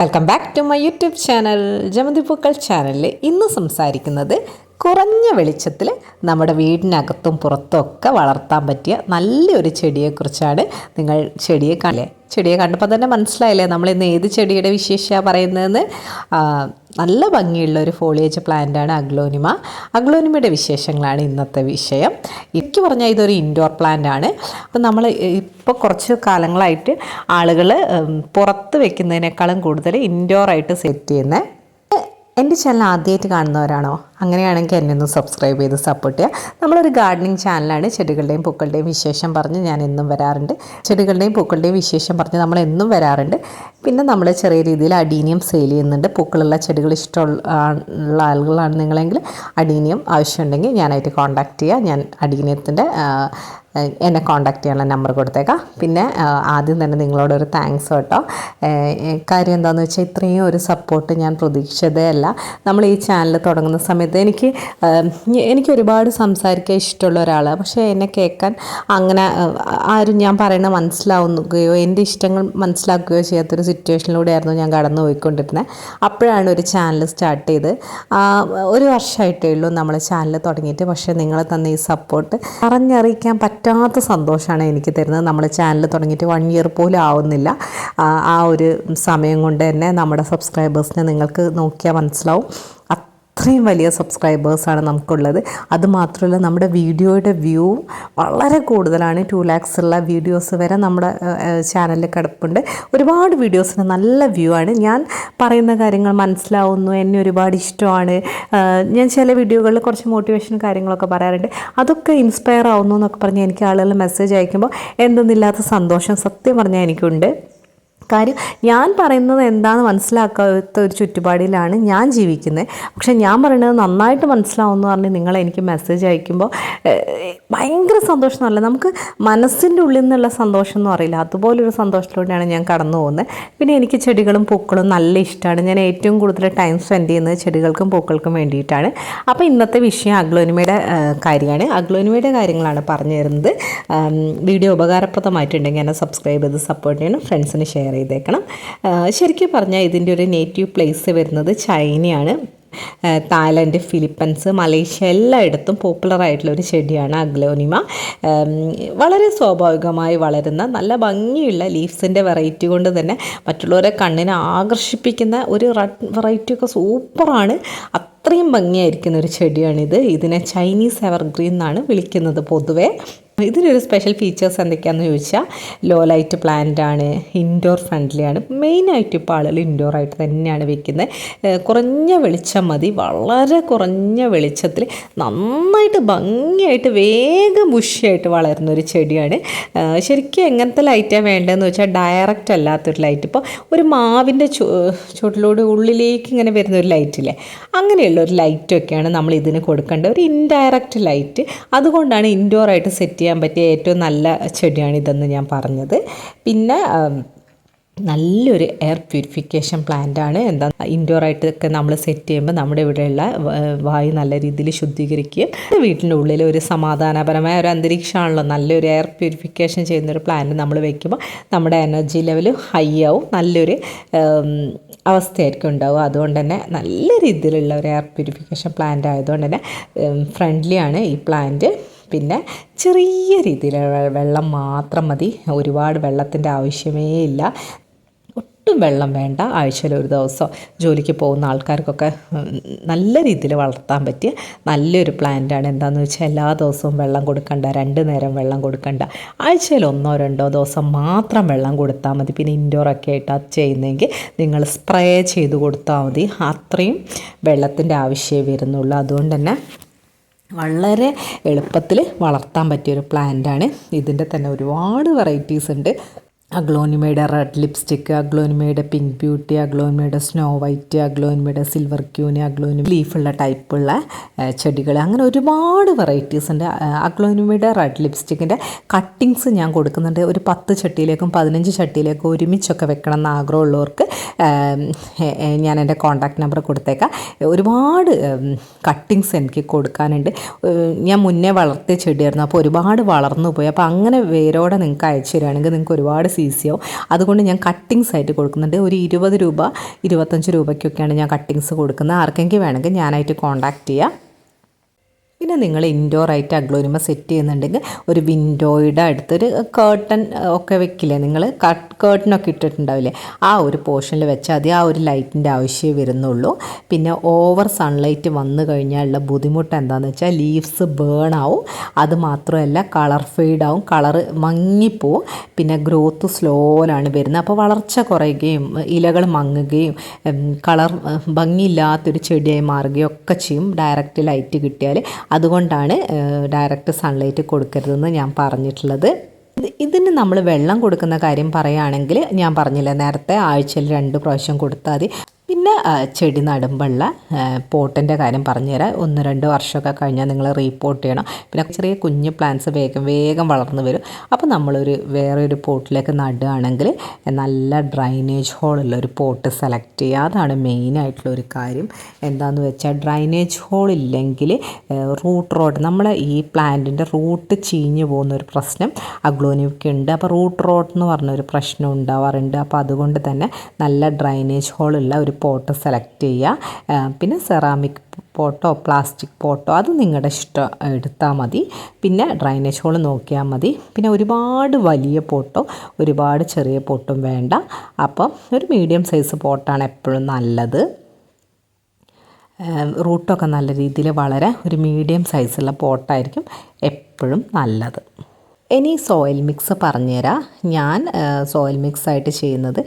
Welcome back to my YouTube channel Jamanthi Pookkal ചാനലിൽ ഇന്ന് സംസാരിക്കുന്നത് കുറഞ്ഞ വെളിച്ചത്തിൽ നമ്മുടെ വീടിനകത്തും പുറത്തും ഒക്കെ വളർത്താൻ പറ്റിയ നല്ലൊരു ചെടിയെക്കുറിച്ചാണ് നിങ്ങൾ ചെടിയെ കാണില്ലേ ചെടിയെ കണ്ടപ്പോൾ തന്നെ മനസ്സിലായില്ലേ? നമ്മൾ ഇന്ന് ഏത് ചെടിയുടെ വിശേഷമാണ് പറയുന്നതെന്ന്? നല്ല ഭംഗിയുള്ള ഒരു ഫോളിയേജ് പ്ലാന്റാണ് അഗ്ലോനിമ. അഗ്ലോനിമയുടെ വിശേഷങ്ങളാണ് ഇന്നത്തെ വിഷയം. എനിക്ക് പറഞ്ഞാൽ ഇതൊരു ഇൻഡോർ പ്ലാന്റ് ആണ്. അപ്പം നമ്മൾ ഇപ്പോൾ കുറച്ച് കാലങ്ങളായിട്ട് ആളുകൾ പുറത്ത് വെക്കുന്നതിനേക്കാളും കൂടുതൽ ഇൻഡോറായിട്ട് സെറ്റ് ചെയ്യുന്നത് എന്റെ ചാനൽ ആദ്യമായിട്ട് കാണുന്നവരാണോ? അങ്ങനെയാണെങ്കിൽ എന്നെ ഒന്ന് സബ്സ്ക്രൈബ് ചെയ്ത് സപ്പോർട്ട് ചെയ്യുക. നമ്മളൊരു ഗാർഡനിങ് ചാനലാണ് ചെടികളുടെയും പൂക്കളുടെയും വിശേഷം പറഞ്ഞ് ഞാൻ എന്നും വരാറുണ്ട്. ചെടികളുടെയും പൂക്കളുടെയും വിശേഷം പറഞ്ഞ് നമ്മൾ എന്നും വരാറുണ്ട്. പിന്നെ നമ്മൾ ചെറിയ രീതിയിൽ അഡീനിയം സെയിൽ ചെയ്യുന്നുണ്ട്. പൂക്കളുള്ള ചെടികൾ ഇഷ്ടമുള്ള ആളുകളാണ് നിങ്ങളെങ്കിൽ അഡീനിയം ആവശ്യമുണ്ടെങ്കിൽ ഞാനായിട്ട് കോൺടാക്റ്റ് ചെയ്യുക. ഞാൻ അടീനിയത്തിന്റെ എന്നെ കോണ്ടാക്ട് ചെയ്യാനുള്ള നമ്പർ കൊടുത്തേക്കാം. പിന്നെ ആദ്യം തന്നെ നിങ്ങളോടൊരു താങ്ക്സ് കേട്ടോ. കാര്യം എന്താണെന്ന് വെച്ചാൽ ഇത്രയും ഒരു സപ്പോർട്ട് ഞാൻ പ്രതീക്ഷിച്ചതേ അല്ല. നമ്മൾ ഈ ചാനൽ തുടങ്ങുന്ന സമയത്ത് എനിക്ക് എനിക്ക് ഒരുപാട് സംസാരിക്കാൻ ഇഷ്ടമുള്ള ഒരാളാണ് പക്ഷേ എന്നെ കേൾക്കാൻ അങ്ങനെ ആരും ഞാൻ പറയുന്നത് മനസ്സിലാവുകയോ എന്റെ ഇഷ്ടങ്ങൾ മനസ്സിലാക്കുകയോ ചെയ്യാത്തൊരു സിറ്റുവേഷനിലൂടെയായിരുന്നു ഞാൻ കടന്നു പോയിക്കൊണ്ടിരുന്നത് അപ്പോഴാണ് ഒരു ചാനൽ സ്റ്റാർട്ട് ചെയ്ത്. ഒരു വർഷമായിട്ടേ ഉള്ളൂ നമ്മൾ ചാനൽ തുടങ്ങിയിട്ട്. പക്ഷേ നിങ്ങൾ തന്ന ഈ സപ്പോർട്ട് പറഞ്ഞറിയിക്കാൻ പറ്റാത്ത സന്തോഷമാണ് എനിക്ക് തരുന്നത്. നമ്മൾ ചാനൽ തുടങ്ങിയിട്ട് വൺ ഇയർ പോലും ആവുന്നില്ല. ആ, ഒരു സമയം കൊണ്ട് തന്നെ നമ്മുടെ സബ്സ്ക്രൈബേഴ്സിനെ നിങ്ങൾക്ക് നോക്കിയാൽ മനസ്സിലാവും. അത്രയും വലിയ സബ്സ്ക്രൈബേഴ്സാണ് നമുക്കുള്ളത്. അതുമാത്രമല്ല നമ്മുടെ വീഡിയോയുടെ വ്യൂ വളരെ കൂടുതലാണ്. ടു ലാക്സ് ഉള്ള വീഡിയോസ് വരെ നമ്മുടെ ചാനലിൽ കിടപ്പുണ്ട്. ഒരുപാട് വീഡിയോസിന് നല്ല വ്യൂ ആണ്. ഞാൻ പറയുന്ന കാര്യങ്ങൾ മനസ്സിലാവുന്നു. എന്നെ ഒരുപാട് ഇഷ്ടമാണ്. ഞാൻ ചില വീഡിയോകളിൽ കുറച്ച് മോട്ടിവേഷൻ കാര്യങ്ങളൊക്കെ പറയാറുണ്ട്. അതൊക്കെ ഇൻസ്പയർ ആവുന്നു എന്നൊക്കെ പറഞ്ഞ് എനിക്ക് ആളുകൾ മെസ്സേജ് അയക്കുമ്പോൾ എന്തെന്നില്ലാത്ത സന്തോഷം സത്യം പറഞ്ഞാൽ എനിക്കുണ്ട്. കാര്യം ഞാൻ പറയുന്നത് എന്താണെന്ന് മനസ്സിലാക്കാത്ത ഒരു ചുറ്റുപാടിലാണ് ഞാൻ ജീവിക്കുന്നത്. പക്ഷേ ഞാൻ പറയുന്നത് നന്നായിട്ട് മനസ്സിലാവുമെന്ന് പറഞ്ഞ് നിങ്ങൾ എനിക്ക് മെസ്സേജ് അയക്കുമ്പോൾ ഏഹ്, സന്തോഷം സന്തോഷമല്ല നമുക്ക് മനസ്സിന്റെ ഉള്ളിൽ നിന്നുള്ള സന്തോഷം എന്ന് പറയില്ല. അതുപോലൊരു സന്തോഷത്തിലൂടെയാണ് ഞാൻ കടന്നു പോകുന്നത്. പിന്നെ എനിക്ക് ചെടികളും പൂക്കളും നല്ല ഇഷ്ടമാണ്. ഞാൻ ഏറ്റവും കൂടുതൽ ടൈം സ്പെൻഡ് ചെയ്യുന്നത് ചെടികൾക്കും പൂക്കൾക്കും വേണ്ടിയിട്ടാണ്. അപ്പോൾ ഇന്നത്തെ വിഷയം അഗ്ലോനിമയുടെ കാര്യമാണ്. അഗ്ലോനിമയുടെ കാര്യങ്ങളാണ് പറഞ്ഞു തരുന്നത്. വീഡിയോ ഉപകാരപ്രദമായിട്ടുണ്ടെങ്കിൽ എന്നെ സബ്സ്ക്രൈബ് ചെയ്ത് സപ്പോർട്ട് ചെയ്യണം ഫ്രണ്ട്സിന് ഷെയർ ചെയ്തേക്കണം. ശരിക്കും പറഞ്ഞാൽ ഇതിന്റെ ഒരു നേറ്റീവ് പ്ലേസ് വരുന്നത് ചൈനയാണ്. തായ്ലൻഡ് ഫിലിപ്പൻസ് മലേഷ്യ എല്ലായിടത്തും പോപ്പുലർ ആയിട്ടുള്ള ഒരു ചെടിയാണ് അഗ്ലോനിമ. വളരെ സ്വാഭാവികമായി വളരുന്ന നല്ല ഭംഗിയുള്ള ലീവ്സിന്റെ വെറൈറ്റി കൊണ്ട് തന്നെ മറ്റുള്ളവരെ കണ്ണിനെ ആകർഷിപ്പിക്കുന്ന ഒരു വെറൈറ്റി ഒക്കെ സൂപ്പറാണ്. അത്രയും ഭംഗിയായിരിക്കുന്ന ഒരു ചെടിയാണിത്. ഇതിനെ ചൈനീസ് എവർഗ്രീൻ എന്നാണ് വിളിക്കുന്നത് പൊതുവേ. ഇതിനൊരു സ്പെഷ്യൽ ഫീച്ചേഴ്സ് എന്തൊക്കെയാണെന്ന് ചോദിച്ചാൽ ലോ ലൈറ്റ് പ്ലാന്റ് ആണ് ഇൻഡോർ ഫ്രണ്ട്ലി ആണ്. മെയിനായിട്ട് ഇപ്പോൾ ആളുകൾ ഇൻഡോർ ആയിട്ട് തന്നെയാണ് വെക്കുന്നത് കുറഞ്ഞ വെളിച്ചം മതി വളരെ കുറഞ്ഞ വെളിച്ചത്തിൽ നന്നായിട്ട് ഭംഗിയായിട്ട് വേഗം ബുഷിയായിട്ട് വളരുന്ന ഒരു ചെടിയാണ്. ശരിക്കും എങ്ങനത്തെ ലൈറ്റാണ് വേണ്ടതെന്ന് വെച്ചാൽ ഡയറക്റ്റ് അല്ലാത്തൊരു ലൈറ്റ് ഇപ്പോൾ ഒരു മാവിന്റെ ചുവട്ടിലൂടെ ഉള്ളിലേക്ക് ഇങ്ങനെ വരുന്ന ഒരു ലൈറ്റില്ലേ അങ്ങനെയുള്ള ഒരു ലൈറ്റൊക്കെയാണ് നമ്മൾ ഇതിന് കൊടുക്കേണ്ടത്. ഒരു ഇൻഡയറക്റ്റ് ലൈറ്റ് അതുകൊണ്ടാണ് ഇൻഡോർ ആയിട്ട് സെറ്റ് ചെയ്യാൻ പറ്റിയ ഏറ്റവും നല്ല ചെടിയാണ് ഇതെന്ന് ഞാൻ പറഞ്ഞത്. പിന്നെ നല്ലൊരു എയർ പ്യൂരിഫിക്കേഷൻ പ്ലാന്റാണ് എന്താ ഇൻഡോർ ആയിട്ടൊക്കെ നമ്മൾ സെറ്റ് ചെയ്യുമ്പോൾ നമ്മുടെ ഇവിടെയുള്ള വായു നല്ല രീതിയിൽ ശുദ്ധീകരിക്കുകയും വീട്ടിന്റെ ഉള്ളിൽ ഒരു സമാധാനപരമായ ഒരു അന്തരീക്ഷമാണല്ലോ. നല്ലൊരു എയർ പ്യൂരിഫിക്കേഷൻ ചെയ്യുന്നൊരു പ്ലാന്റ് നമ്മൾ വെക്കുമ്പോൾ നമ്മുടെ എനർജി ലെവൽ ഹൈ ആവും. നല്ലൊരു അവസ്ഥയായിരിക്കും ഉണ്ടാവുക. അതുകൊണ്ട് തന്നെ നല്ല രീതിയിലുള്ള ഒരു എയർ പ്യൂരിഫിക്കേഷൻ പ്ലാന്റ് ആയതുകൊണ്ട് തന്നെ ഫ്രണ്ട്ലിയാണ് ഈ പ്ലാന്റ് പിന്നെ ചെറിയ രീതിയിലുള്ള വെള്ളം മാത്രം മതി. ഒരുപാട് വെള്ളത്തിന്റെ ആവശ്യമേ ഇല്ല. ഒട്ടും വെള്ളം വേണ്ട. ആഴ്ചയിൽ ഒരു ദിവസം ജോലിക്ക് പോകുന്ന ആൾക്കാർക്കൊക്കെ നല്ല രീതിയിൽ വളർത്താൻ പറ്റിയ നല്ലൊരു പ്ലാന്റാണ് എന്താണെന്ന് വെച്ചാൽ എല്ലാ ദിവസവും വെള്ളം കൊടുക്കണ്ട. രണ്ട് നേരം വെള്ളം കൊടുക്കണ്ട. ആഴ്ചയിൽ ഒന്നോ രണ്ടോ ദിവസം മാത്രം വെള്ളം കൊടുത്താൽ മതി. പിന്നെ ഇൻഡോറൊക്കെ ആയിട്ട് അത് ചെയ്യുന്നെങ്കിൽ നിങ്ങൾ സ്പ്രേ ചെയ്ത് കൊടുത്താൽ മതി. അത്രയും വെള്ളത്തിന്റെ ആവശ്യമേ വരുന്നുള്ളൂ. അതുകൊണ്ട് തന്നെ വളരെ എളുപ്പത്തിൽ വളർത്താൻ പറ്റിയൊരു പ്ലാന്റാണ് ഇതിന്റെ തന്നെ ഒരുപാട് വെറൈറ്റീസ് ഉണ്ട്. അഗ്ലോനിമയുടെ റെഡ് ലിപ്സ്റ്റിക്ക് അഗ്ലോനിമയുടെ പിങ്ക് ബ്യൂട്ടി അഗ്ലോനിമയുടെ സ്നോ വൈറ്റ് അഗ്ലോനിമയുടെ സിൽവർ ക്യൂന് അഗ്ലോനിമ ലീഫുള്ള ടൈപ്പുള്ള ചെടികൾ അങ്ങനെ ഒരുപാട് വെറൈറ്റീസ് ഉണ്ട്. അഗ്ലോനിമയുടെ റെഡ് ലിപ്സ്റ്റിക്കിന്റെ കട്ടിങ്സ് ഞാൻ കൊടുക്കുന്നുണ്ട്. ഒരു പത്ത് ചട്ടിയിലേക്കും പതിനഞ്ച് ചട്ടിയിലേക്കും ഒരുമിച്ചൊക്കെ വെക്കണം എന്ന് ആഗ്രഹമുള്ളവർക്ക് ഞാൻ എന്റെ കോൺടാക്ട് നമ്പർ കൊടുത്തേക്കാം. ഒരുപാട് കട്ടിങ്സ് എനിക്ക് കൊടുക്കാനുണ്ട്. ഞാൻ മുന്നേ വളർത്തിയ ചെടിയായിരുന്നു. അപ്പോൾ ഒരുപാട് വളർന്നു പോയി. അപ്പോൾ അങ്ങനെ വേരോടെ നിങ്ങൾക്ക് അയച്ചു തരികയാണെങ്കിൽ നിങ്ങൾക്ക് ഒരുപാട് ഈസിയാവും അതുകൊണ്ട് ഞാൻ കട്ടിങ്സ് ആയിട്ട് കൊടുക്കുന്നുണ്ട്. ഒരു ഇരുപത് രൂപ ഇരുപത്തഞ്ച് രൂപയ്ക്കൊക്കെയാണ് ഞാൻ കട്ടിങ്സ് കൊടുക്കുന്നത്. ആർക്കെങ്കിലും വേണമെങ്കിൽ ഞാനായിട്ട് കോൺടാക്റ്റ് ചെയ്യാം. പിന്നെ നിങ്ങൾ ഇൻഡോർ ആയിട്ട് അഗ്ലോനിമ സെറ്റ് ചെയ്യുന്നുണ്ടെങ്കിൽ ഒരു വിൻഡോയുടെ അടുത്തൊരു കേർട്ടൺ ഒക്കെ വെക്കില്ലേ? നിങ്ങൾ കേർട്ടനൊക്കെ ഇട്ടിട്ടുണ്ടാവില്ലേ? ആ ഒരു പോർഷനിൽ വെച്ചാൽ മതി. ആ ഒരു ലൈറ്റിന്റെ ആവശ്യമേ വരുന്നുള്ളൂ. പിന്നെ ഓവർ സൺലൈറ്റ് വന്നു കഴിഞ്ഞാലുള്ള ബുദ്ധിമുട്ട് എന്താണെന്ന് വെച്ചാൽ ലീവ്സ് ബേൺ ആവും. അത് മാത്രമല്ല കളർ ഫെയ്ഡ് ആവും. കളർ മങ്ങിപ്പോവും. പിന്നെ ഗ്രോത്ത് സ്ലോയിലാണ് വരുന്നത്. അപ്പോൾ വളർച്ച കുറയുകയും ഇലകൾ മങ്ങുകയും കളർ ഭംഗിയില്ലാത്തൊരു ചെടിയായി മാറുകയും ഒക്കെ ചെയ്യും. ഡയറക്റ്റ് ലൈറ്റ് കിട്ടിയാൽ അതുകൊണ്ടാണ് ഡയറക്റ്റ് സൺലൈറ്റ് കൊടുക്കരുതെന്ന് ഞാൻ പറഞ്ഞിട്ടുള്ളത്. ഇത് ഇതിന് നമ്മൾ വെള്ളം കൊടുക്കുന്ന കാര്യം പറയുകയാണെങ്കിൽ ഞാൻ പറഞ്ഞില്ല നേരത്തെ ആഴ്ചയിൽ രണ്ട് പ്രാവശ്യം കൊടുത്താൽ മതി. പിന്നെ ചെടി നടുമ്പുള്ള പോട്ടിന്റെ കാര്യം പറഞ്ഞുതരാം. ഒന്ന് രണ്ട് വർഷമൊക്കെ കഴിഞ്ഞാൽ നിങ്ങൾ റീപോർട്ട് ചെയ്യണം. പിന്നെ ചെറിയ കുഞ്ഞ് പ്ലാന്റ്സ് വേഗം വേഗം വളർന്നു വരും. അപ്പോൾ നമ്മളൊരു വേറെ ഒരു പോട്ടിലേക്ക് നടുകയാണെങ്കിൽ നല്ല ഡ്രൈനേജ് ഹോളുള്ള ഒരു പോട്ട് സെലക്ട് ചെയ്യുക. അതാണ് മെയിനായിട്ടുള്ള ഒരു കാര്യം. എന്താണെന്ന് വെച്ചാൽ ഡ്രൈനേജ് ഹോൾ ഇല്ലെങ്കിൽ റൂട്ട് റോഡ് നമ്മളെ ഈ പ്ലാന്റിന്റെ റൂട്ട് ചീഞ്ഞു പോകുന്ന ഒരു പ്രശ്നം അഗ്ലോനിക്ക് ഉണ്ട്. അപ്പോൾ റൂട്ട് റോഡ് എന്ന് പറഞ്ഞൊരു പ്രശ്നം ഉണ്ടാവാറുണ്ട്. അപ്പോൾ അതുകൊണ്ട് തന്നെ നല്ല ഡ്രൈനേജ് ഹോളുള്ള ഒരു പോട്ട് സെലക്ട് ചെയ്യുക. പിന്നെ സെറാമിക് പോട്ടോ പ്ലാസ്റ്റിക് പോട്ടോ അത് നിങ്ങളുടെ ഇഷ്ടം എടുത്താൽ മതി. പിന്നെ ഡ്രൈനേജ് ഹോൾ നോക്കിയാൽ മതി. പിന്നെ ഒരുപാട് വലിയ പോട്ടോ ഒരുപാട് ചെറിയ പോട്ടും വേണ്ട. അപ്പം ഒരു മീഡിയം സൈസ് പോട്ടാണ് എപ്പോഴും നല്ലത്. റൂട്ടൊക്കെ നല്ല രീതിയിൽ വളരെ ഒരു മീഡിയം സൈസുള്ള പോട്ടായിരിക്കും എപ്പോഴും നല്ലത്. ഇനി സോയിൽ മിക്സ് പറഞ്ഞുതരാം. ഞാൻ സോയിൽ മിക്സ് ആയിട്ട് ചെയ്യുന്നത്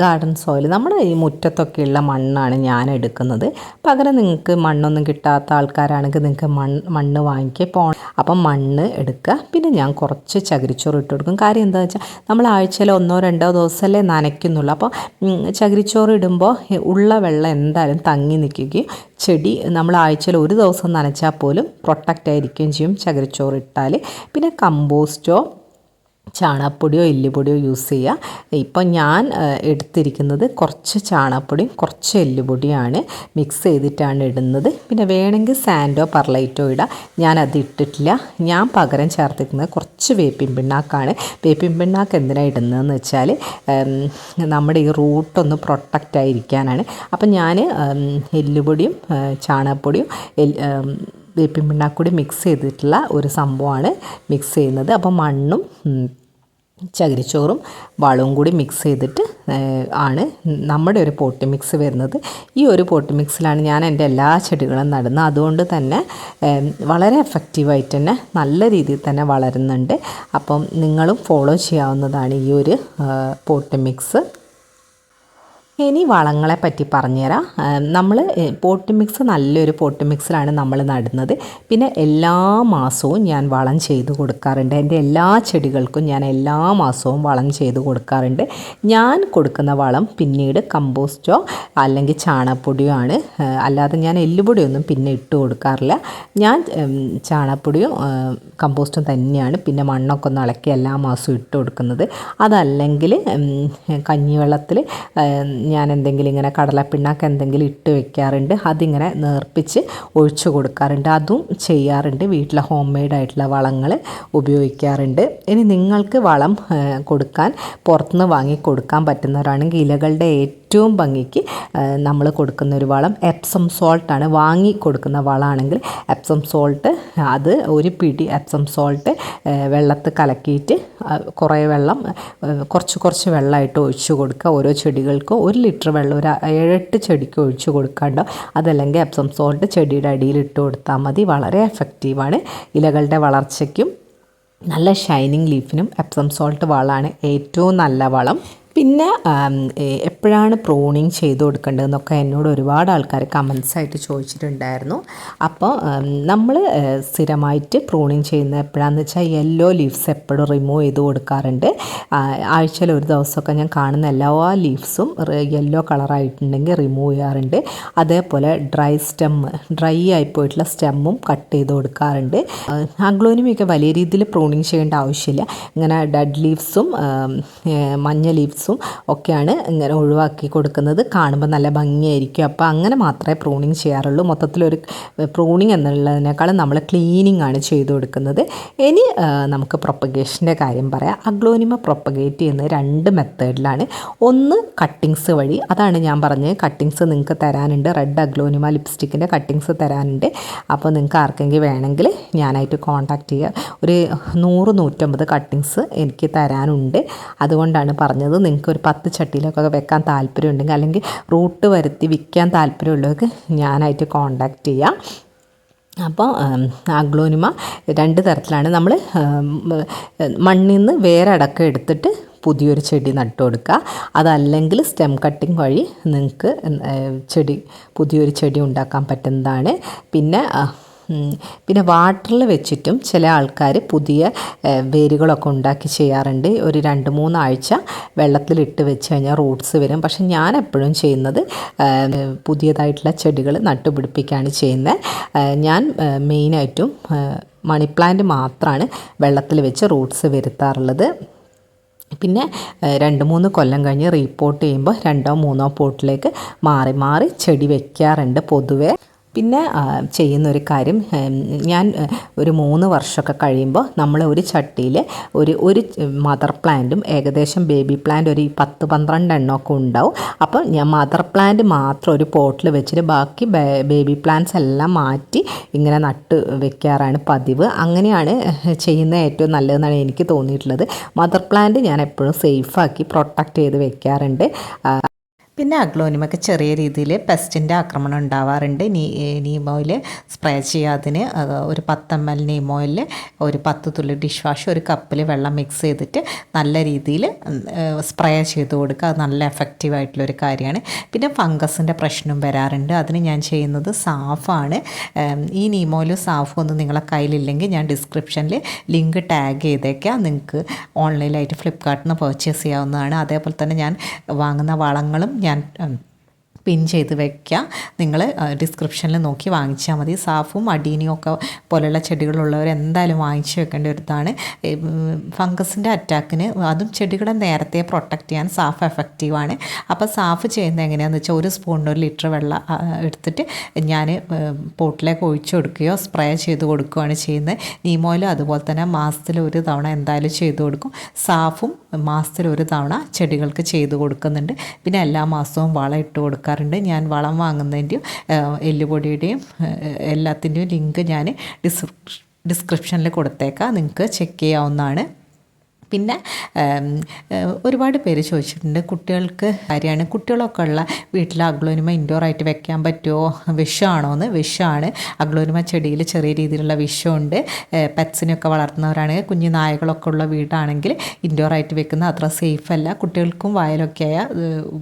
ഗാർഡൻ സോയിൽ നമ്മൾ ഈ മുറ്റത്തൊക്കെയുള്ള മണ്ണാണ് ഞാൻ എടുക്കുന്നത്. പകരം നിങ്ങൾക്ക് മണ്ണൊന്നും കിട്ടാത്ത ആൾക്കാരാണെങ്കിൽ നിങ്ങൾക്ക് മണ്ണ് മണ്ണ് വാങ്ങിക്കുക പോ അപ്പം മണ്ണ് എടുക്കുക. പിന്നെ ഞാൻ കുറച്ച് ചകിരിച്ചോറ് ഇട്ട് കൊടുക്കും. കാര്യം എന്താ വെച്ചാൽ നമ്മൾ ആഴ്ചയിൽ ഒന്നോ രണ്ടോ ദിവസമല്ലേ നനയ്ക്കുന്നുള്ളൂ. അപ്പോൾ ചകിരിച്ചോറ് ഇടുമ്പോൾ ഉള്ള വെള്ളം എന്തായാലും തങ്ങി നിൽക്കുകയും ചെടി നമ്മൾ ആഴ്ചയിൽ ഒരു ദിവസം നനച്ചാൽ പോലും പ്രൊട്ടക്റ്റ് ആയിരിക്കുകയും ചെയ്യും. ചകിരിച്ചോറ് ഇട്ടാൽ പിന്നെ കമ്പോസ്റ്റോ ചാണകപ്പൊടിയോ എല്ലുപൊടിയോ യൂസ് ചെയ്യുക ഇപ്പം ഞാൻ എടുത്തിരിക്കുന്നത് കുറച്ച് ചാണകപ്പൊടിയും കുറച്ച് എല്ലുപൊടിയാണ് മിക്സ് ചെയ്തിട്ടാണ് ഇടുന്നത്. പിന്നെ വേണമെങ്കിൽ സാൻഡോ പർലൈറ്റോ ഇടാം. ഞാനത് ഇട്ടിട്ടില്ല. ഞാൻ പകരം ചേർത്തിരിക്കുന്നത് കുറച്ച് വേപ്പിൻ പിണ്ണാക്കാണ്. വേപ്പിൻ പിണ്ണാക്ക് എന്തിനാണ് ഇടുന്നതെന്ന് വെച്ചാൽ നമ്മുടെ ഈ റൂട്ടൊന്ന് പ്രൊട്ടക്റ്റ് ആയിരിക്കാനാണ്. അപ്പം ഞാൻ എല്ലുപൊടിയും ചാണകപ്പൊടിയും വേപ്പിൻ പിണ്ണാക്കൂടി മിക്സ് ചെയ്തിട്ടുള്ള ഒരു സംഭവമാണ് മിക്സ് ചെയ്യുന്നത്. അപ്പോൾ മണ്ണും ചകിരിച്ചോറും വളവും കൂടി മിക്സ് ചെയ്തിട്ട് ആണ് നമ്മുടെ ഒരു പോട്ടി മിക്സ് വരുന്നത്. ഈ ഒരു പോട്ടി മിക്സിലാണ് ഞാൻ എന്റെ എല്ലാ ചെടികളും നടുന്നത്. അതുകൊണ്ട് തന്നെ വളരെ എഫക്റ്റീവായിട്ട് തന്നെ നല്ല രീതിയിൽ തന്നെ വളരുന്നുണ്ട്. അപ്പം നിങ്ങളും ഫോളോ ചെയ്യാവുന്നതാണ് ഈ ഒരു പോട്ടി മിക്സ് ഇനി വളങ്ങളെ പറ്റി പറഞ്ഞുതരാം. നമ്മൾ പോട്ട് മിക്സ് നല്ലൊരു പോട്ട് മിക്സിലാണ് നമ്മൾ നടുന്നത്. പിന്നെ എല്ലാ മാസവും ഞാൻ വളം ചെയ്ത് കൊടുക്കാറുണ്ട്. എന്റെ എല്ലാ ചെടികൾക്കും ഞാൻ എല്ലാ മാസവും വളം ചെയ്ത് കൊടുക്കാറുണ്ട്. ഞാൻ കൊടുക്കുന്ന വളം പിന്നീട് കമ്പോസ്റ്റോ അല്ലെങ്കിൽ ചാണകപ്പൊടിയോ ആണ്. അല്ലാതെ ഞാൻ എല്ലുപൊടിയൊന്നും പിന്നെ ഇട്ട് കൊടുക്കാറില്ല. ഞാൻ ചാണകപ്പൊടിയും കമ്പോസ്റ്റും തന്നെയാണ് പിന്നെ മണ്ണൊക്കെ ഒന്ന് ഇളക്കി എല്ലാ മാസവും ഇട്ട് കൊടുക്കുന്നത്. അതല്ലെങ്കിൽ കഞ്ഞിവെള്ളത്തിൽ ഞാൻ എന്തെങ്കിലും ഇങ്ങനെ കടലപ്പിണ്ണാക്ക് എന്തെങ്കിലും ഇട്ട് വെക്കാറുണ്ട് അതിങ്ങനെ നേർപ്പിച്ച് ഒഴിച്ചു കൊടുക്കാറുണ്ട്. അതും ചെയ്യാറുണ്ട്. വീട്ടിലെ ഹോം മെയ്ഡ് ആയിട്ടുള്ള വളങ്ങൾ ഉപയോഗിക്കാറുണ്ട്. ഇനി നിങ്ങൾക്ക് വളം കൊടുക്കാൻ പുറത്തുനിന്ന് വാങ്ങി കൊടുക്കാൻ പറ്റുന്നവരാണെങ്കിൽ ഇലകളുടെ ഏറ്റവും ഭംഗിക്ക് നമ്മൾ കൊടുക്കുന്ന ഒരു വളം എപ്സം സോൾട്ടാണ് വാങ്ങി കൊടുക്കുന്ന വളമാണെങ്കിൽ എപ്സം സോൾട്ട് അത് ഒരു പിടി എപ്സം സോൾട്ട് വെള്ളത്ത് കലക്കിയിട്ട് കുറേ വെള്ളം കുറച്ച് കുറച്ച് വെള്ളമായിട്ട് ഒഴിച്ചു കൊടുക്കുക. ഓരോ ചെടികൾക്കും ഒരു ലിറ്റർ വെള്ളം ഒരു ഏഴെട്ട് ചെടിക്ക് ഒഴിച്ചു കൊടുക്കാണ്ടോ? അതല്ലെങ്കിൽ എപ്സം സോൾട്ട് ചെടിയുടെ അടിയിൽ ഇട്ട് കൊടുത്താൽ മതി. വളരെ എഫക്റ്റീവാണ് ഇലകളുടെ വളർച്ചയ്ക്കും നല്ല ഷൈനിങ് ലീഫിനും എപ്സം സോൾട്ട് വളമാണ് ഏറ്റവും നല്ല വളം. പിന്നെ എപ്പോഴാണ് പ്രോണിങ് ചെയ്ത് കൊടുക്കേണ്ടതെന്നൊക്കെ എന്നോട് ഒരുപാട് ആൾക്കാർ കമൻസ് ആയിട്ട് ചോദിച്ചിട്ടുണ്ടായിരുന്നു. അപ്പോൾ നമ്മൾ സ്ഥിരമായിട്ട് പ്രോണിങ് ചെയ്യുന്ന എപ്പോഴാണെന്ന് വെച്ചാൽ യെല്ലോ ലീവ്സ് എപ്പോഴും റിമൂവ് ചെയ്ത് കൊടുക്കാറുണ്ട്. ആഴ്ചയിൽ ഒരു ദിവസമൊക്കെ ഞാൻ കാണുന്ന എല്ലാ ലീവ്സും യെല്ലോ കളറായിട്ടുണ്ടെങ്കിൽ റിമൂവ് ചെയ്യാറുണ്ട്. അതേപോലെ ഡ്രൈ സ്റ്റെം ഡ്രൈ ആയിപ്പോയിട്ടുള്ള സ്റ്റെമ്മും കട്ട് ചെയ്ത് കൊടുക്കാറുണ്ട്. ആഗ്ലോനിമൊക്കെ വലിയ രീതിയിൽ പ്രോണിങ് ചെയ്യേണ്ട ആവശ്യമില്ല. ഇങ്ങനെ ഡെഡ് ലീവ്സും മഞ്ഞ ലീവ്സും ലീവ്സും ഒക്കെയാണ് ഇങ്ങനെ ഒഴിവാക്കി കൊടുക്കുന്നത്. കാണുമ്പോൾ നല്ല ഭംഗിയായിരിക്കും. അപ്പോൾ അങ്ങനെ മാത്രമേ പ്രൂണിങ് ചെയ്യാറുള്ളൂ. മൊത്തത്തിലൊരു പ്രൂണിങ് എന്നുള്ളതിനേക്കാളും നമ്മൾ ക്ലീനിങ് ആണ് ചെയ്തു കൊടുക്കുന്നത്. ഇനി നമുക്ക് പ്രൊപ്പഗേഷന്റെ കാര്യം പറയാം. അഗ്ലോനിമ പ്രൊപ്പഗേറ്റ് ചെയ്യുന്ന രണ്ട് മെത്തേഡിലാണ് ഒന്ന് കട്ടിങ്സ് വഴി. അതാണ് ഞാൻ പറഞ്ഞത്. കട്ടിങ്സ് നിങ്ങൾക്ക് തരാനുണ്ട്. റെഡ് അഗ്ലോനിമ ലിപ്സ്റ്റിക്കിന്റെ കട്ടിങ്സ് തരാനുണ്ട്. അപ്പോൾ നിങ്ങൾക്ക് ആർക്കെങ്കിലും വേണമെങ്കിൽ ഞാനായിട്ട് കോൺടാക്റ്റ് ചെയ്യുക ഒരു നൂറ് നൂറ്റമ്പത് കട്ടിങ്സ് എനിക്ക് തരാനുണ്ട്. അതുകൊണ്ടാണ് പറഞ്ഞത് നിങ്ങൾക്ക് ഒരു പത്ത് ചട്ടിയിലൊക്കെ വെക്കാൻ താല്പര്യമുണ്ടെങ്കിൽ അല്ലെങ്കിൽ റൂട്ട് വരുത്തി വിൽക്കാൻ താല്പര്യമുള്ളവർക്ക് ഞാനായിട്ട് കോൺടാക്റ്റ് ചെയ്യാം. അപ്പോൾ അഗ്ലോനിമ രണ്ട് തരത്തിലാണ്. നമ്മൾ മണ്ണിൽ നിന്ന് വേറെ അടക്കം എടുത്തിട്ട് പുതിയൊരു ചെടി നട്ടു കൊടുക്കുക. അതല്ലെങ്കിൽ സ്റ്റെം കട്ടിങ് വഴി നിങ്ങൾക്ക് ചെടി പുതിയൊരു ചെടി ഉണ്ടാക്കാൻ പറ്റുന്നതാണ്. പിന്നെ പിന്നെ വാട്ടറിൽ വെച്ചിട്ടും ചില ആൾക്കാർ പുതിയ വേരുകളൊക്കെ ഉണ്ടാക്കി ചെയ്യാറുണ്ട്. ഒരു രണ്ട് മൂന്നാഴ്ച വെള്ളത്തിലിട്ട് വെച്ച് കഴിഞ്ഞാൽ റൂട്ട്സ് വരും. പക്ഷെ ഞാൻ എപ്പോഴും ചെയ്യുന്നത് പുതിയതായിട്ടുള്ള ചെടികൾ നട്ടുപിടിപ്പിക്കുകയാണ് ചെയ്യുന്നത്. ഞാൻ മെയിനായിട്ടും മണി പ്ലാന്റ് മാത്രമാണ് വെള്ളത്തിൽ വെച്ച് റൂട്ട്സ് വരുത്താറുള്ളത്. പിന്നെ രണ്ട് മൂന്ന് കൊല്ലം കഴിഞ്ഞ് റീപ്പോർട്ട് ചെയ്യുമ്പോൾ രണ്ടോ മൂന്നോ പോട്ടിലേക്ക് മാറി മാറി ചെടി വെക്കാറുണ്ട് പൊതുവേ. പിന്നെ ചെയ്യുന്ന ഒരു കാര്യം ഞാൻ ഒരു മൂന്ന് വർഷമൊക്കെ കഴിയുമ്പോൾ നമ്മൾ ഒരു ചട്ടിയിൽ ഒരു ഒരു മദർ പ്ലാന്റും ഏകദേശം ബേബി പ്ലാന്റ് ഒരു പത്ത് പന്ത്രണ്ട് എണ്ണമൊക്കെ ഉണ്ടാവും. അപ്പോൾ ഞാൻ മദർ പ്ലാന്റ് മാത്രം ഒരു പോട്ടിൽ വെച്ചിട്ട് ബാക്കി ബേബി പ്ലാന്റ്സ് എല്ലാം മാറ്റി ഇങ്ങനെ നട്ട് വെക്കാറാണ് പതിവ്. അങ്ങനെയാണ് ചെയ്യുന്ന ഏറ്റവും നല്ലതെന്നാണ് എനിക്ക് തോന്നിയിട്ടുള്ളത്. മദർ പ്ലാന്റ് ഞാൻ എപ്പോഴും സേഫാക്കി പ്രൊട്ടക്റ്റ് ചെയ്ത് വെക്കാറുണ്ട്. പിന്നെ അഗ്ലോനിമൊക്കെ ചെറിയ രീതിയിൽ പെസ്റ്റിന്റെ ആക്രമണം ഉണ്ടാവാറുണ്ട്. നീ നീം ഓയിൽ സ്പ്രേ ചെയ്യാതിന് ഒരു പത്ത് എം എൽ നീം ഓയിലിൽ ഒരു പത്ത് തുള്ളി ഡിഷ് വാഷ് ഒരു കപ്പിൽ വെള്ളം മിക്സ് ചെയ്തിട്ട് നല്ല രീതിയിൽ സ്പ്രേ ചെയ്ത് കൊടുക്കുക. അത് നല്ല എഫക്റ്റീവ് ആയിട്ടുള്ളൊരു കാര്യമാണ്. പിന്നെ ഫംഗസിന്റെ പ്രശ്നം വരാറുണ്ട്. അതിന് ഞാൻ ചെയ്യുന്നത് സാഫാണ്. ഈ നീം ഓയിലും സാഫും ഒന്നും നിങ്ങളെ കയ്യിലില്ലെങ്കിൽ ഞാൻ ഡിസ്ക്രിപ്ഷനിൽ ലിങ്ക് ടാഗ് ചെയ്തേക്കാം. നിങ്ങൾക്ക് ഓൺലൈനായിട്ട് ഫ്ലിപ്കാർട്ടിൽ നിന്ന് പർച്ചേസ് ചെയ്യാവുന്നതാണ്. അതേപോലെ തന്നെ ഞാൻ വാങ്ങുന്ന വളങ്ങളും ഞാൻ And. Um, പിൻ ചെയ്ത് വെക്കാം നിങ്ങൾ ഡിസ്ക്രിപ്ഷനിൽ നോക്കി വാങ്ങിച്ചാൽ മതി. സാഫും അടീനിയും ഒക്കെ പോലെയുള്ള ചെടികളുള്ളവർ എന്തായാലും വാങ്ങിച്ചു വെക്കേണ്ട ഒരു ഇതാണ് ഫംഗസിന്റെ അറ്റാക്കിന് അതും ചെടികളെ നേരത്തെ പ്രൊട്ടക്റ്റ് ചെയ്യാൻ സാഫ് എഫക്റ്റീവാണ് അപ്പോൾ സാഫ് ചെയ്യുന്നത് എങ്ങനെയാണെന്ന് വെച്ചാൽ ഒരു സ്പൂണിന് ഒരു ലിറ്റർ വെള്ളം എടുത്തിട്ട് ഞാൻ പോട്ടിലേക്ക് ഒഴിച്ചു കൊടുക്കുകയോ സ്പ്രേ ചെയ്ത് കൊടുക്കുകയാണ് ചെയ്യുന്നത്. നീമോയിലും അതുപോലെ തന്നെ മാസത്തിൽ ഒരു തവണ എന്തായാലും ചെയ്ത് കൊടുക്കും. സാഫും മാസത്തിൽ ഒരു തവണ ചെടികൾക്ക് ചെയ്ത് കൊടുക്കുന്നുണ്ട്. പിന്നെ എല്ലാ മാസവും വളം ഇട്ട് കൊടുക്കാറുണ്ട്. ഞാൻ വളം വാങ്ങുന്നതിന്റെയും എല്ലുപൊടിയുടെയും എല്ലാത്തിന്റെയും ലിങ്ക് ഞാൻ ഡിസ്ക്രിപ്ഷ ഡിസ്ക്രിപ്ഷനിൽ കൊടുത്തേക്കാം. നിങ്ങൾക്ക് ചെക്ക് ചെയ്യാവുന്നതാണ്. പിന്നെ ഒരുപാട് പേര് ചോദിച്ചിട്ടുണ്ട് കുട്ടികൾക്ക് കാര്യമാണ് കുട്ടികളൊക്കെ ഉള്ള വീട്ടിൽ അഗ്ലോനിമ ഇൻഡോർ ആയിട്ട് വെക്കാൻ പറ്റുമോ വിഷമാണോ എന്ന് വിഷമാണ് അഗ്ലോനിമ ചെടിയിൽ ചെറിയ രീതിയിലുള്ള വിഷമുണ്ട്. പെറ്റ്സിനെയൊക്കെ വളർത്തുന്നവരാണെങ്കിൽ കുഞ്ഞു നായകളൊക്കെ ഉള്ള വീടാണെങ്കിൽ ഇൻഡോർ ആയിട്ട് വെക്കുന്നത് അത്ര സേഫ് അല്ല. കുട്ടികൾക്കും വായലൊക്കെയായ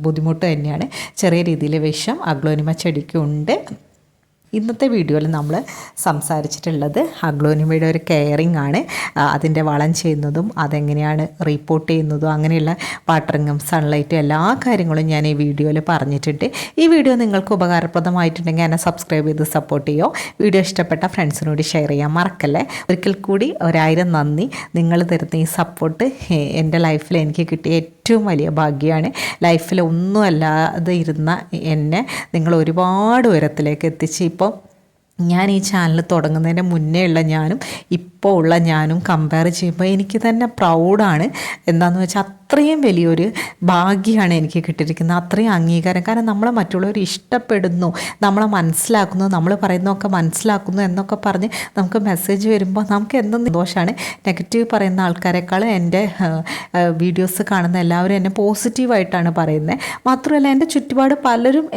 ബുദ്ധിമുട്ട് തന്നെയാണ്. ചെറിയ രീതിയിൽ വിഷം അഗ്ലോനിമ ചെടിക്കുണ്ട്. ഇന്നത്തെ വീഡിയോയിൽ നമ്മൾ സംസാരിച്ചിട്ടുള്ളത് അഗ്ലോനിമയുടെ ഒരു കെയറിങ് ആണ്. അതിന്റെ വളം ചെയ്യുന്നതും അതെങ്ങനെയാണ് റിപ്പോർട്ട് ചെയ്യുന്നതും അങ്ങനെയുള്ള വാട്ടറിങ്ങും സൺലൈറ്റും എല്ലാ കാര്യങ്ങളും ഞാൻ ഈ വീഡിയോയിൽ പറഞ്ഞിട്ടുണ്ട്. ഈ വീഡിയോ നിങ്ങൾക്ക് ഉപകാരപ്രദമായിട്ടുണ്ടെങ്കിൽ എന്നെ സബ്സ്ക്രൈബ് ചെയ്ത് സപ്പോർട്ട് ചെയ്യുമോ വീഡിയോ ഇഷ്ടപ്പെട്ട ഫ്രണ്ട്സിനോട് ഷെയർ ചെയ്യാൻ മറക്കല്ലേ. ഒരിക്കൽ കൂടി ഒരായിരം നന്ദി. നിങ്ങൾ തരുന്ന ഈ സപ്പോർട്ട് എന്റെ ലൈഫിൽ എനിക്ക് കിട്ടിയ ഏറ്റവും വലിയ ഭാഗ്യമാണ്. ലൈഫിൽ ഒന്നും അല്ലാതെ ഇരുന്ന എന്നെ നിങ്ങൾ ഒരുപാട് ഉയരത്തിലേക്ക് എത്തിച്ച് ഇപ്പോൾ ഞാൻ ഈ ചാനൽ തുടങ്ങുന്നതിന് മുന്നേ ഉള്ള ഞാനും ഇപ്പോൾ ഉള്ള ഞാനും കമ്പയർ ചെയ്യുമ്പോൾ എനിക്ക് തന്നെ പ്രൗഡാണ് എന്താണെന്ന് വെച്ചാൽ അത്രയും വലിയൊരു ഭാഗ്യമാണ് എനിക്ക് കിട്ടിയിരിക്കുന്നത്. അത്രയും അംഗീകാരം. കാരണം നമ്മളെ മറ്റുള്ളവർ ഇഷ്ടപ്പെടുന്നു നമ്മളെ മനസ്സിലാക്കുന്നു നമ്മൾ പറയുന്നതൊക്കെ മനസ്സിലാക്കുന്നു എന്നൊക്കെ പറഞ്ഞ് നമുക്ക് മെസ്സേജ് വരുമ്പോൾ നമുക്ക് എന്തും സന്തോഷമാണ്. നെഗറ്റീവ് പറയുന്ന ആൾക്കാരെക്കാൾ എന്റെ വീഡിയോസ് കാണുന്ന എല്ലാവരും എന്നെ പോസിറ്റീവായിട്ടാണ് പറയുന്നത് മാത്രമല്ല എന്റെ ചുറ്റുപാട് പലരും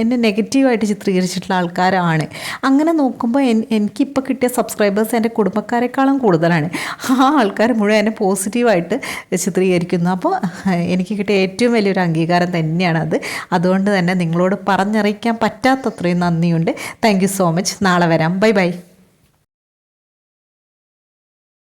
എന്നെ നെഗറ്റീവായിട്ട് ചിത്രീകരിച്ചിട്ടുള്ള ആൾക്കാരാണ്. അങ്ങനെ നോക്കുമ്പോൾ എനിക്കിപ്പോൾ കിട്ടിയ സബ്സ്ക്രൈബേഴ്സ് എന്റെ കുടുംബക്കാരെക്കാളും കൂടുതലാണ്. ആ ആൾക്കാർ മുഴുവൻ എന്നെ പോസിറ്റീവായിട്ട് ചിത്രീകരിക്കുന്നു. അപ്പോൾ എനിക്ക് കിട്ടിയ ഏറ്റവും വലിയൊരു അംഗീകാരം തന്നെയാണ് അത്. അതുകൊണ്ട് തന്നെ നിങ്ങളോട് പറഞ്ഞറിയിക്കാൻ പറ്റാത്തത്രയും നന്ദിയുണ്ട്. താങ്ക് സോ മച്ച് നാളെ വരാം. Bye bye